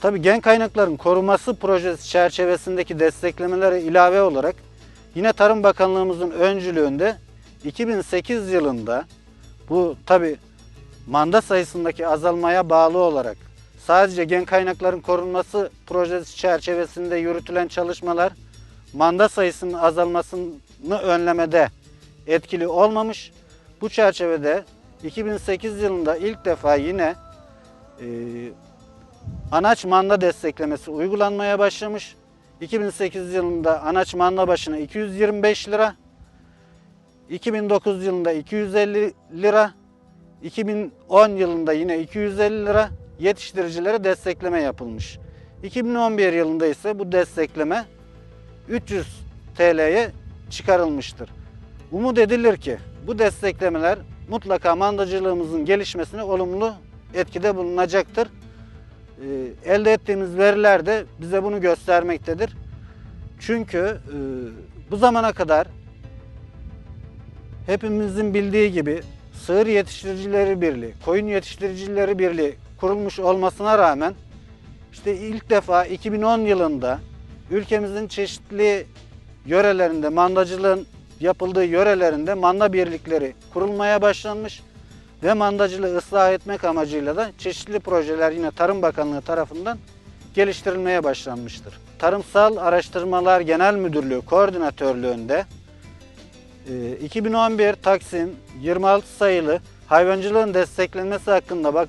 Tabii gen kaynakların koruması projesi çerçevesindeki desteklemelere ilave olarak yine Tarım Bakanlığımızın öncülüğünde 2008 yılında bu tabii manda sayısındaki azalmaya bağlı olarak sadece gen kaynakların korunması projesi çerçevesinde yürütülen çalışmalar manda sayısının azalmasını önlemede etkili olmamış. Bu çerçevede 2008 yılında ilk defa yine e, anaç manda desteklemesi uygulanmaya başlamış. 2008 yılında anaç manda başına 225 lira, 2009 yılında 250 lira, 2010 yılında yine 250 lira yetiştiricilere destekleme yapılmış. 2011 yılında ise bu destekleme 300 TL'ye çıkarılmıştır. Umut edilir ki bu desteklemeler mutlaka mandacılığımızın gelişmesine olumlu etkide bulunacaktır. Ee, Elde ettiğimiz veriler de bize bunu göstermektedir. Çünkü e, bu zamana kadar hepimizin bildiği gibi Sığır Yetiştiricileri Birliği, Koyun Yetiştiricileri Birliği kurulmuş olmasına rağmen işte ilk defa 2010 yılında ülkemizin çeşitli yörelerinde mandacılığın yapıldığı yörelerinde manda birlikleri kurulmaya başlanmış ve mandacılığı ıslah etmek amacıyla da çeşitli projeler yine Tarım Bakanlığı tarafından geliştirilmeye başlanmıştır. Tarımsal Araştırmalar Genel Müdürlüğü koordinatörlüğünde e, 2011 Taksim 26 sayılı hayvancılığın desteklenmesi hakkında bak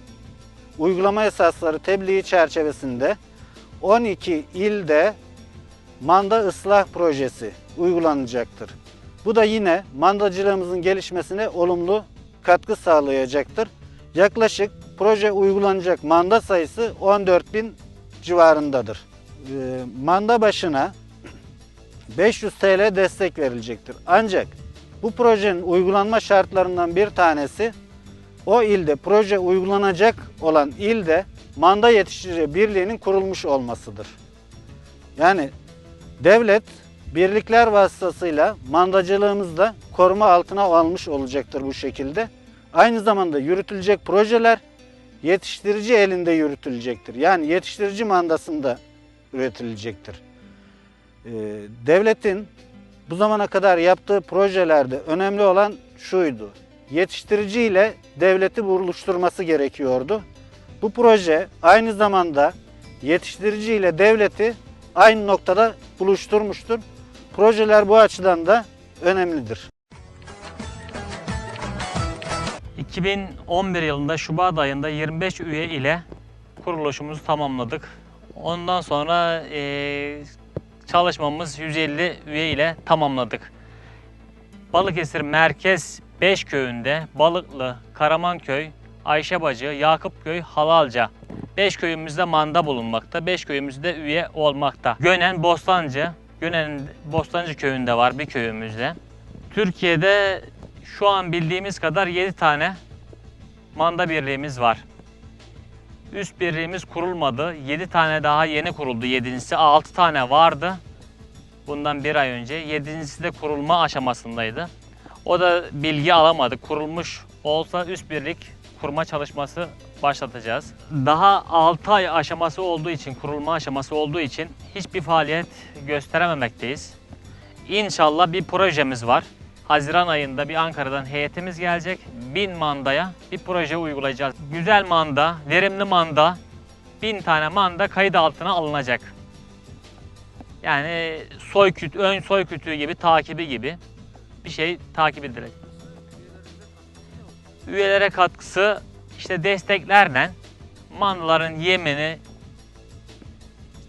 uygulama esasları tebliği çerçevesinde 12 ilde manda ıslah projesi uygulanacaktır. Bu da yine mandacılığımızın gelişmesine olumlu katkı sağlayacaktır. Yaklaşık proje uygulanacak manda sayısı 14 bin civarındadır. Ee, Manda başına 500 TL destek verilecektir. Ancak bu projenin uygulanma şartlarından bir tanesi o ilde proje uygulanacak olan ilde manda yetiştirici birliğinin kurulmuş olmasıdır. Yani devlet birlikler vasıtasıyla mandacılığımız da koruma altına almış olacaktır bu şekilde. Aynı zamanda yürütülecek projeler yetiştirici elinde yürütülecektir. Yani yetiştirici mandasında üretilecektir. Ee, devletin bu zamana kadar yaptığı projelerde önemli olan şuydu. Yetiştirici ile devleti buluşturması gerekiyordu. Bu proje aynı zamanda yetiştirici ile devleti aynı noktada buluşturmuştur. Projeler bu açıdan da önemlidir. 2011 yılında Şubat ayında 25 üye ile kuruluşumuzu tamamladık. Ondan sonra eee, çalışmamız 150 üye ile tamamladık. Balıkesir Merkez 5 köyünde Balıklı, Karamanköy, Ayşebacı, Yakupköy, Halalca 5 köyümüzde manda bulunmakta. 5 köyümüzde üye olmakta. Gönen Bostancı, Gönen Bostancı köyünde var bir köyümüzde. Türkiye'de şu an bildiğimiz kadar 7 tane manda birliğimiz var. Üst birliğimiz kurulmadı. 7 tane daha yeni kuruldu. 7.si 6 tane vardı. Bundan bir ay önce. 7.si de kurulma aşamasındaydı. O da bilgi alamadık. Kurulmuş olsa üst birlik kurma çalışması başlatacağız. Daha 6 ay aşaması olduğu için, kurulma aşaması olduğu için hiçbir faaliyet gösterememekteyiz. İnşallah bir projemiz var. Haziran ayında bir Ankara'dan heyetimiz gelecek. Bin mandaya bir proje uygulayacağız. Güzel manda, verimli manda, bin tane manda kayıt altına alınacak. Yani soy kütü, ön soy kütüğü gibi takibi gibi bir şey takip edilecek. Üyelere katkısı işte desteklerle mandaların yemini,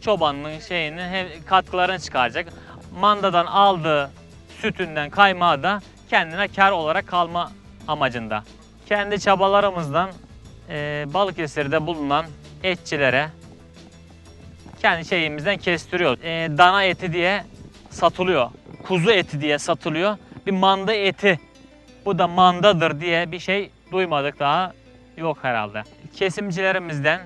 çobanlığın şeyini, katkılarını çıkaracak. Mandadan aldığı sütünden kaymağı da kendine kar olarak kalma amacında. Kendi çabalarımızdan e, Balıkesir'de bulunan etçilere kendi şeyimizden kestiriyor. E, dana eti diye satılıyor. Kuzu eti diye satılıyor. Bir manda eti. Bu da mandadır diye bir şey duymadık daha. Yok herhalde. Kesimcilerimizden,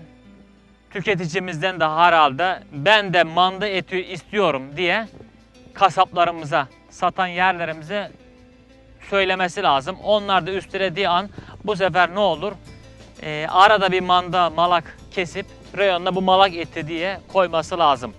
tüketicimizden de herhalde ben de manda eti istiyorum diye kasaplarımıza, satan yerlerimize söylemesi lazım. Onlar da üstelediği an bu sefer ne olur? Ee, arada bir manda malak kesip reyonda bu malak eti diye koyması lazım.